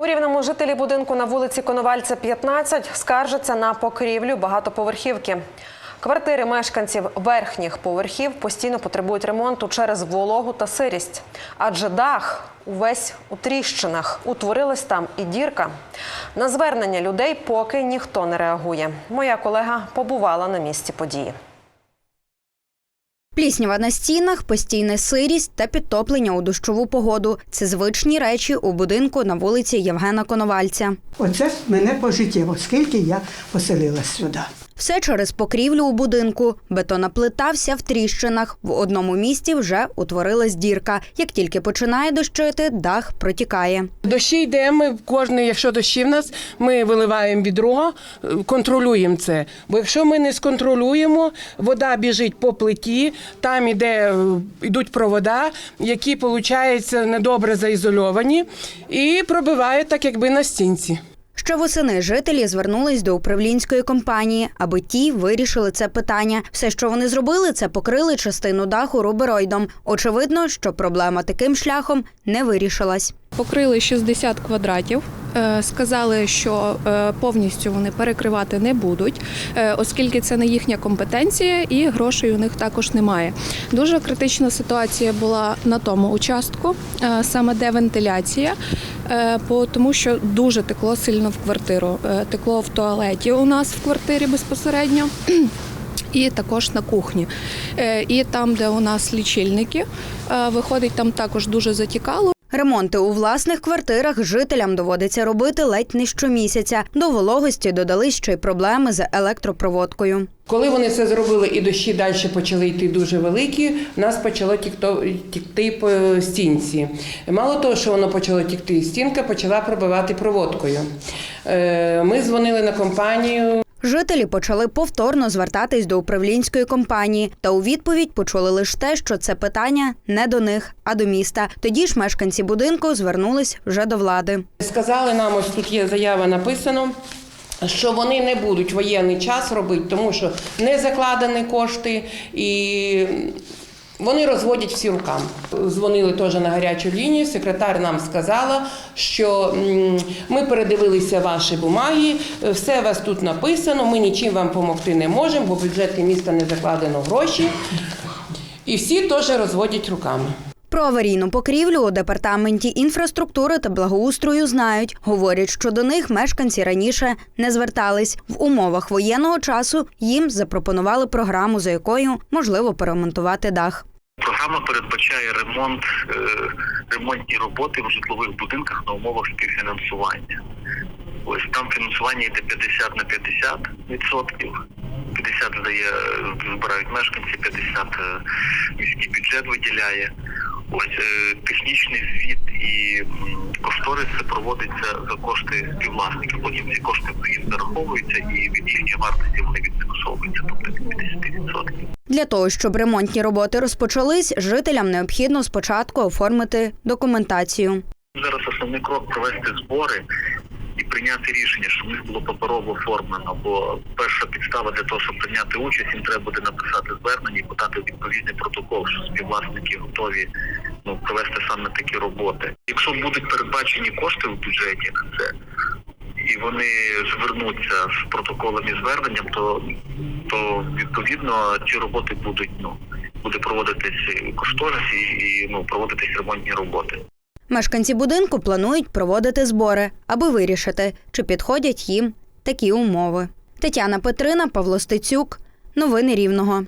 У рівному жителі будинку на вулиці Коновальця 15 скаржаться на покрівлю багатоповерхівки. Квартири мешканців верхніх поверхів постійно потребують ремонту через вологу та сирість. Адже дах увесь у тріщинах. Утворилась там і дірка. На звернення людей поки ніхто не реагує. Моя колега побувала на місці події. Пліснява на стінах, постійна сирість та підтоплення у дощову погоду це звичні речі у будинку на вулиці Євгена Коновальця. Оце мене пожиттєво, скільки я поселилась сюди. Все через покрівлю у будинку. Бетонна плита вся в тріщинах. В одному місці вже утворилась дірка. Як тільки починає дощити, дах протікає. Дощі йде, ми кожний, якщо дощі в нас, ми виливаємо відро, е, контролюємо це. Бо якщо ми не сконтролюємо, вода біжить по плиті, там іде, е, йдуть провода, які, виходить, недобре заізольовані, і пробивають так, якби на стінці. Ще восени жителі звернулись до управлінської компанії, аби ті вирішили це питання. Все, що вони зробили, це покрили частину даху рубероїдом. Очевидно, що проблема таким шляхом не вирішилась. Покрили 60 квадратів. Е, Сказали, що е, повністю вони перекривати не будуть, е, оскільки це не їхня компетенція і грошей у них також немає. Дуже критична ситуація була на тому участку, саме де вентиляція, тому що дуже текло сильно в квартиру. Текло в туалеті у нас в квартирі безпосередньо. І також на кухні. І там, де у нас лічильники, виходить, там також дуже затікало. Ремонти у власних квартирах жителям доводиться робити ледь не щомісяця. До вологості додались ще й проблеми з електропроводкою. Коли вони це зробили і дощі далі почали йти дуже великі, в нас почало тікти по стінці. Мало того, що воно почало тікти, стінка почала пробивати проводкою. Е, Ми дзвонили на компанію, Жителі почали повторно звертатись до управлінської компанії, та у відповідь почули лише те, що це питання не до них, а до міста. Тоді ж мешканці будинку звернулись вже до влади. Сказали нам, ось тут є заява написано. Що вони не будуть воєнний час робити, тому що не закладені кошти і вони розводять всі руками. Дзвонили теж на гарячу лінію. Секретар нам сказала, що ми передивилися ваші бумаги, все у вас тут написано. Ми нічим вам допомогти не можемо, бо в міста не закладено гроші. І всі теж розводять руками. Про аварійну покрівлю у департаменті інфраструктури та благоустрою знають. Говорять, що до них мешканці раніше не звертались. В умовах воєнного часу їм запропонували програму, за якою можливо перемонтувати дах. Програма передбачає ремонт, е, ремонтні роботи в житлових будинках на умовах співфінансування. Ось там фінансування йде 50 на 50 відсотків. 50 здає, збирають мешканці, 50 е, міський бюджет виділяє. Ось е, технічний звіт і кошторис проводиться за кошти співвласників. Потім ці кошти їм зараховуються і від їхньої вартості вони відмінусовуються, тобто від 50%. Для того, щоб ремонтні роботи розпочались, жителям необхідно спочатку оформити документацію. Зараз основний крок провести збори і прийняти рішення, щоб них було паперово оформлено. Бо перша підстава для того, щоб прийняти участь, їм треба буде написати звернення і подати відповідний протокол, що співвласники готові ну провести саме такі роботи. Якщо будуть передбачені кошти в бюджеті на це. І вони звернуться з протоколом і зверненням, то, то відповідно ці роботи будуть ну буде проводитись кошторис і, і ну проводитись ремонтні роботи. Мешканці будинку планують проводити збори, аби вирішити, чи підходять їм такі умови. Тетяна Петрина, Павло Стецюк. Новини Рівного.